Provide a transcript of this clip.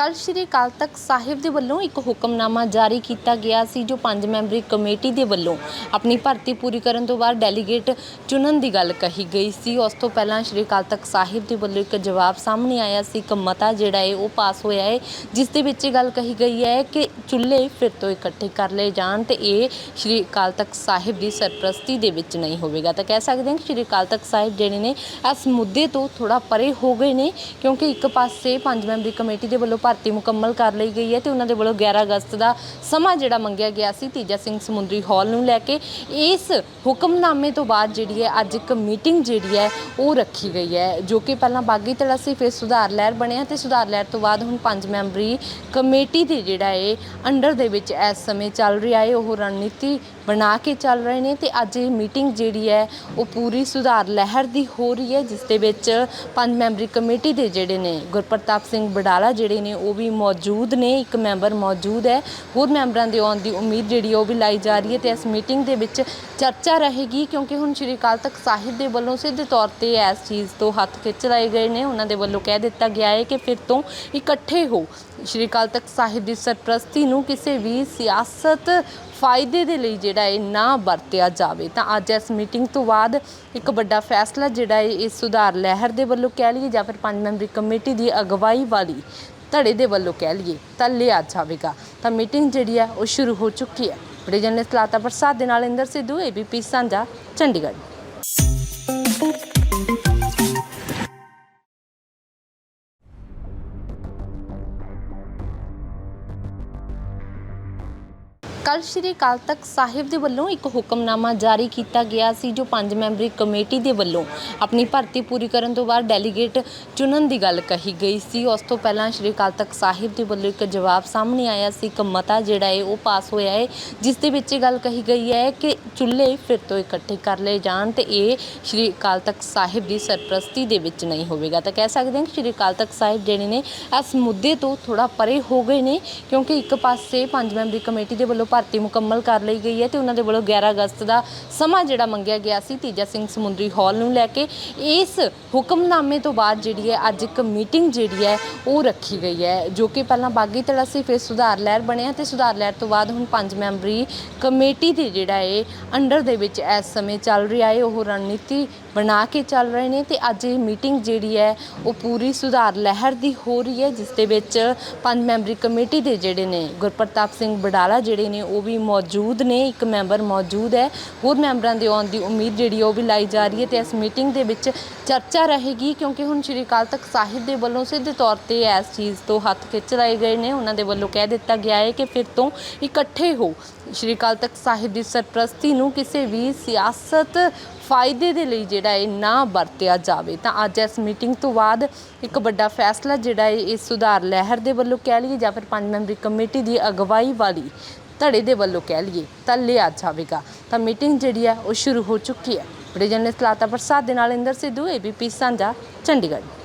ਕੱਲ ਸ਼੍ਰੀ ਅਕਾਲ ਤਖਤ ਸਾਹਿਬ ਦੇ ਵੱਲੋਂ ਇੱਕ ਹੁਕਮਨਾਮਾ ਜਾਰੀ ਕੀਤਾ ਗਿਆ ਸੀ, ਜੋ ਪੰਜ ਮੈਂਬਰੀ ਕਮੇਟੀ ਦੇ ਵੱਲੋਂ ਆਪਣੀ ਭਰਤੀ ਪੂਰੀ ਕਰਨ ਤੋਂ ਬਾਅਦ ਡੈਲੀਗੇਟ ਚੁਣਨ ਦੀ ਗੱਲ ਕਹੀ ਗਈ ਸੀ। ਉਸ ਤੋਂ ਪਹਿਲਾਂ ਸ਼੍ਰੀ ਅਕਾਲ ਤਖਤ ਸਾਹਿਬ ਦੇ ਵੱਲੋਂ ਇੱਕ ਜਵਾਬ ਸਾਹਮਣੇ ਆਇਆ ਸੀ, ਇੱਕ ਮਤਾ ਜਿਹੜਾ ਹੈ, ਉਹ ਪਾਸ ਹੋਇਆ ਹੈ, ਜਿਸ ਦੇ ਵਿੱਚ ਇਹ ਗੱਲ ਕਹੀ ਗਈ ਹੈ ਕਿ ਚੁੱਲ੍ਹੇ ਫਿਰ ਤੋਂ ਇਕੱਠੇ ਕਰ ਲਏ ਜਾਣ ਤੇ ਇਹ ਸ਼੍ਰੀ ਅਕਾਲ ਤਖਤ ਸਾਹਿਬ ਦੀ ਸਰਪ੍ਰਸਤੀ ਦੇ ਵਿੱਚ ਨਹੀਂ ਹੋਵੇਗਾ। ਤਾਂ ਕਹਿ ਸਕਦੇ ਹਾਂ ਕਿ ਸ਼੍ਰੀ ਅਕਾਲ ਤਖਤ ਸਾਹਿਬ ਜਿਹੜੇ ਨੇ, ਇਸ ਮੁੱਦੇ ਤੋਂ ਥੋੜਾ ਪਰੇ ਹੋ ਗਏ ਨੇ, ਕਿਉਂਕਿ ਇੱਕ ਪਾਸੇ ਪੰਜ ਮੈਂਬਰੀ ਕਮੇਟੀ ਦੇ ਵੱਲੋਂ ਭਰਤੀ ਮੁਕੰਮਲ ਕਰ ਲਈ ਗਈ ਹੈ ਤੇ ਉਹਨਾਂ ਦੇ ਵੱਲੋਂ 11 ਅਗਸਤ ਦਾ ਸਮਾਂ ਜਿਹੜਾ ਮੰਗਿਆ ਗਿਆ ਸੀ ਤੀਜਾ ਸਿੰਘ ਸਮੁੰਦਰੀ ਹਾਲ ਨੂੰ ਲੈ ਕੇ, ਇਸ ਹੁਕਮਨਾਮੇ ਤੋਂ ਬਾਅਦ ਜਿਹੜੀ ਹੈ ਅੱਜ ਇੱਕ ਮੀਟਿੰਗ ਜਿਹੜੀ ਹੈ ਉਹ ਰੱਖੀ ਗਈ ਹੈ, ਜੋ ਕਿ ਪਹਿਲਾਂ ਬਾਗੀ ਤੜਾ ਸੀ, ਫਿਰ ਸੁਧਾਰ ਲਹਿਰ ਬਣਿਆ ਤੇ ਸੁਧਾਰ ਲਹਿਰ ਤੋਂ ਬਾਅਦ ਹੁਣ ਪੰਜ ਮੈਂਬਰੀ ਕਮੇਟੀ ਦੇ ਜਿਹੜਾ ਹੈ ਅੰਡਰ ਦੇ ਵਿੱਚ ਇਸ ਸਮੇਂ ਚੱਲ ਰਿਹਾ ਹੈ, ਉਹ ਰਣਨੀਤੀ ਬਣਾ ਕੇ ਚੱਲ ਰਹੇ ਨੇ ਤੇ ਅੱਜ ਇਹ ਮੀਟਿੰਗ ਜਿਹੜੀ ਹੈ ਉਹ ਪੂਰੀ ਸੁਧਾਰ ਲਹਿਰ ਦੀ ਹੋ ਰਹੀ ਹੈ, ਜਿਸ ਦੇ ਵਿੱਚ ਪੰਜ ਮੈਂਬਰੀ ਕਮੇਟੀ ਦੇ ਜਿਹੜੇ ਨੇ ਗੁਰਪ੍ਰਤਾਪ ਸਿੰਘ ਬਡਾਲਾ ਜਿਹੜੇ ਨੇ ਉਹ ਵੀ ਮੌਜੂਦ ਨੇ, ਇੱਕ ਮੈਂਬਰ ਮੌਜੂਦ ਹੈ। ਹੋਰ ਮੈਂਬਰਾਂ ਦੇ ਆਉਣ ਦੀ ਉਮੀਦ ਜਿਹੜੀ ਹੈ ਉਹ ਵੀ ਲਾਈ ਜਾ ਰਹੀ ਹੈ ਤੇ ਇਸ ਮੀਟਿੰਗ ਦੇ ਵਿੱਚ ਚਰਚਾ ਰਹੇਗੀ ਕਿਉਂਕਿ ਹੁਣ ਸ਼੍ਰੀ ਅਕਾਲ ਤਖਤ ਸਾਹਿਬ ਦੇ ਵੱਲੋਂ ਸਿੱਧੇ ਤੌਰ ਤੇ ਇਸ ਚੀਜ਼ ਤੋਂ ਹੱਥ ਖਿੱਚ ਲਏ ਗਏ ਨੇ। ਉਹਨਾਂ ਦੇ ਵੱਲੋਂ ਕਹਿ ਦਿੱਤਾ ਗਿਆ ਹੈ ਕਿ ਫਿਰ ਤੋਂ ਇਕੱਠੇ ਹੋ ਸ਼੍ਰੀ ਅਕਾਲ ਤਖਤ ਸਾਹਿਬ ਦੀ ਸਰਪ੍ਰਸਤੀ ਨੂੰ ਕਿਸੇ ਵੀ ਸਿਆਸਤ ਫਾਇਦੇ ਦੇ ਲਈ ਜਿਹੜਾ ਇਹ ਨਾ ਵਰਤਿਆ ਜਾਵੇ। ਤਾਂ ਅੱਜ ਇਸ ਮੀਟਿੰਗ ਤੋਂ ਬਾਅਦ ਇੱਕ ਵੱਡਾ ਫੈਸਲਾ ਜਿਹੜਾ ਹੈ, ਇਸ ਸੁਧਾਰ ਲਹਿਰ ਦੇ ਵੱਲੋਂ ਕਹਿ ਲਈਏ ਜਾਂ ਫਿਰ ਪੰਜ ਮੈਂਬਰੀ ਕਮੇਟੀ ਦੀ ਅਗਵਾਈ ਵਾਲੀ ਧੜੇ ਦੇ ਵੱਲੋਂ ਕਹਿ ਲਈਏ ਤਾਂ ਲਿਆ ਜਾਵੇਗਾ। ਤਾਂ ਮੀਟਿੰਗ ਜਿਹੜੀ ਹੈ ਉਹ ਸ਼ੁਰੂ ਹੋ ਚੁੱਕੀ ਹੈ। ਬੜੇ ਜਰਨਲਿਸਟ ਲਾਤਾ ਪ੍ਰਸਾਦ ਦੇ ਨਾਲ ਇੰਦਰ ਸਿੱਧੂ ਏਬੀਪੀ ਸਾਂਝਾ, ਚੰਡੀਗੜ੍ਹ। ਕੱਲ ਸ਼੍ਰੀ ਅਕਾਲ ਤਖਤ ਸਾਹਿਬ ਦੇ ਵੱਲੋਂ ਇੱਕ ਹੁਕਮਨਾਮਾ ਜਾਰੀ ਕੀਤਾ ਗਿਆ ਸੀ, ਜੋ ਪੰਜ ਮੈਂਬਰੀ ਕਮੇਟੀ ਦੇ ਵੱਲੋਂ ਆਪਣੀ ਭਰਤੀ ਪੂਰੀ ਕਰਨ ਤੋਂ ਬਾਅਦ ਡੈਲੀਗੇਟ ਚੁਣਨ ਦੀ ਗੱਲ ਕਹੀ ਗਈ ਸੀ। ਉਸ ਤੋਂ ਪਹਿਲਾਂ ਸ਼੍ਰੀ ਅਕਾਲ ਤਖਤ ਸਾਹਿਬ ਦੇ ਵੱਲੋਂ ਇੱਕ ਜਵਾਬ ਸਾਹਮਣੇ ਆਇਆ ਸੀ, ਇੱਕ ਮਤਾ ਜਿਹੜਾ ਹੈ ਉਹ ਪਾਸ ਹੋਇਆ ਹੈ, ਜਿਸ ਦੇ ਵਿੱਚ ਇਹ ਗੱਲ ਕਹੀ ਗਈ ਹੈ ਕਿ ਚੁੱਲ੍ਹੇ ਫਿਰ ਤੋਂ ਇਕੱਠੇ ਕਰ ਲਏ ਜਾਣ ਤੇ ਇਹ ਸ਼੍ਰੀ ਅਕਾਲ ਤਖਤ ਸਾਹਿਬ ਦੀ ਸਰਪ੍ਰਸਤੀ ਦੇ ਵਿੱਚ ਨਹੀਂ ਹੋਵੇਗਾ। ਤਾਂ ਕਹਿ ਸਕਦੇ ਹਾਂ ਕਿ ਸ਼੍ਰੀ ਅਕਾਲ ਤਖਤ ਸਾਹਿਬ ਜਿਹੜੇ ਨੇ, ਇਸ ਮੁੱਦੇ ਤੋਂ ਥੋੜਾ ਪਰੇ ਹੋ ਗਏ ਨੇ, ਕਿਉਂਕਿ ਇੱਕ ਪਾਸੇ ਪੰਜ ਮੈਂਬਰੀ ਕਮੇਟੀ ਦੇ ਵੱਲੋਂ ਭਰਤੀ ਮੁਕੰਮਲ ਕਰ ਲਈ ਗਈ ਹੈ ਤੇ ਉਹਨਾਂ ਦੇ ਵੱਲੋਂ 11 ਅਗਸਤ ਦਾ ਸਮਾਂ ਜਿਹੜਾ ਮੰਗਿਆ ਗਿਆ ਸੀ, ਤੀਜਾ ਸਿੰਘ ਸਮੁੰਦਰੀ ਹਾਲ ਨੂੰ ਲੈ ਕੇ। ਇਸ ਹੁਕਮਨਾਮੇ ਤੋਂ ਬਾਅਦ ਜਿਹੜੀ ਹੈ, ਅੱਜ ਇੱਕ ਮੀਟਿੰਗ ਜਿਹੜੀ ਹੈ, ਉਹ ਰੱਖੀ ਗਈ ਹੈ, ਜੋ ਕਿ ਪਹਿਲਾਂ ਬਾਗੀ ਧੜਾ ਸੀ, ਫਿਰ ਸੁਧਾਰ ਲਹਿਰ ਬਣਿਆ ਤੇ ਸੁਧਾਰ ਲਹਿਰ ਤੋਂ ਬਾਅਦ ਹੁਣ ਪੰਜ ਮੈਂਬਰੀ ਕਮੇਟੀ ਦੇ ਜਿਹੜਾ ਹੈ ਅੰਡਰ ਦੇ ਵਿੱਚ ਇਸ ਸਮੇਂ ਚੱਲ ਰਿਹਾ ਹੈ। ਉਹ ਰਣਨੀਤੀ ਬਣਾ ਕੇ ਚੱਲ ਰਹੇ ਨੇ ਅਤੇ ਅੱਜ ਇਹ ਮੀਟਿੰਗ ਜਿਹੜੀ ਹੈ, ਉਹ ਪੂਰੀ ਸੁਧਾਰ ਲਹਿਰ ਦੀ ਹੋ ਰਹੀ ਹੈ, ਜਿਸ ਦੇ ਵਿੱਚ ਪੰਜ ਮੈਂਬਰੀ ਕਮੇਟੀ ਦੇ ਜਿਹੜੇ ਨੇ, ਗੁਰਪ੍ਰਤਾਪ ਸਿੰਘ ਬਡਾਲਾ ਜਿਹੜੇ ਨੇ, ਉਹ ਵੀ ਮੌਜੂਦ ਨੇ, ਇੱਕ ਮੈਂਬਰ ਮੌਜੂਦ ਹੈ। ਹੋਰ ਮੈਂਬਰਾਂ ਦੇ ਆਉਣ ਦੀ ਉਮੀਦ ਜਿਹੜੀ ਹੈ, ਉਹ ਵੀ ਲਾਈ ਜਾ ਰਹੀ ਹੈ ਤੇ ਇਸ ਮੀਟਿੰਗ ਦੇ ਵਿੱਚ ਚਰਚਾ ਰਹੇਗੀ, ਕਿਉਂਕਿ ਹੁਣ ਸ਼੍ਰੀ ਅਕਾਲ ਤਖਤ ਸਾਹਿਬ ਦੇ ਵੱਲੋਂ ਸਿੱਧੇ ਤੌਰ ਤੇ ਇਸ ਚੀਜ਼ ਤੋਂ ਹੱਥ ਖਿੱਚ ਲਏ ਗਏ ਨੇ। ਉਹਨਾਂ ਦੇ ਵੱਲੋਂ ਕਹਿ ਦਿੱਤਾ ਗਿਆ ਹੈ ਕਿ ਫਿਰ ਤੋਂ ਇਕੱਠੇ ਹੋ ਸ਼੍ਰੀ ਅਕਾਲ ਤਖਤ ਸਾਹਿਬ ਦੀ ਸਰਪ੍ਰਸਤੀ ਨੂੰ ਕਿਸੇ ਵੀ ਸਿਆਸਤ ਫਾਇਦੇ ਦੇ ਲਈ ਜਿਹੜਾ ਇਹ ਨਾ ਵਰਤਿਆ ਜਾਵੇ। ਤਾਂ ਅੱਜ ਇਸ ਮੀਟਿੰਗ ਤੋਂ ਬਾਅਦ ਇੱਕ ਵੱਡਾ ਫੈਸਲਾ ਜਿਹੜਾ ਹੈ ਇਸ ਸੁਧਾਰ ਲਹਿਰ ਦੇ ਵੱਲੋਂ ਕਹਿ ਲਈਏ ਜਾਂ ਫਿਰ ਪੰਜ ਮੈਂਬਰੀ ਕਮੇਟੀ ਦੀ ਅਗਵਾਈ ਵਾਲੀ ਧੜੇ ਦੇ ਵੱਲੋਂ ਕਹਿ ਲਈਏ ਤਾਂ ਲਿਆ ਜਾਵੇਗਾ। ਤਾਂ ਮੀਟਿੰਗ ਜਿਹੜੀ ਹੈ, ਉਹ ਸ਼ੁਰੂ ਹੋ ਚੁੱਕੀ ਹੈ। ਬੜੇ ਜਨਰਲ ਲਾਤਾ ਪ੍ਰਸਾਦ ਦੇ ਨਾਲ ਇੰਦਰ ਸਿੱਧੂ ਏਬੀਪੀ ਸਾਂਝਾ, ਚੰਡੀਗੜ੍ਹ।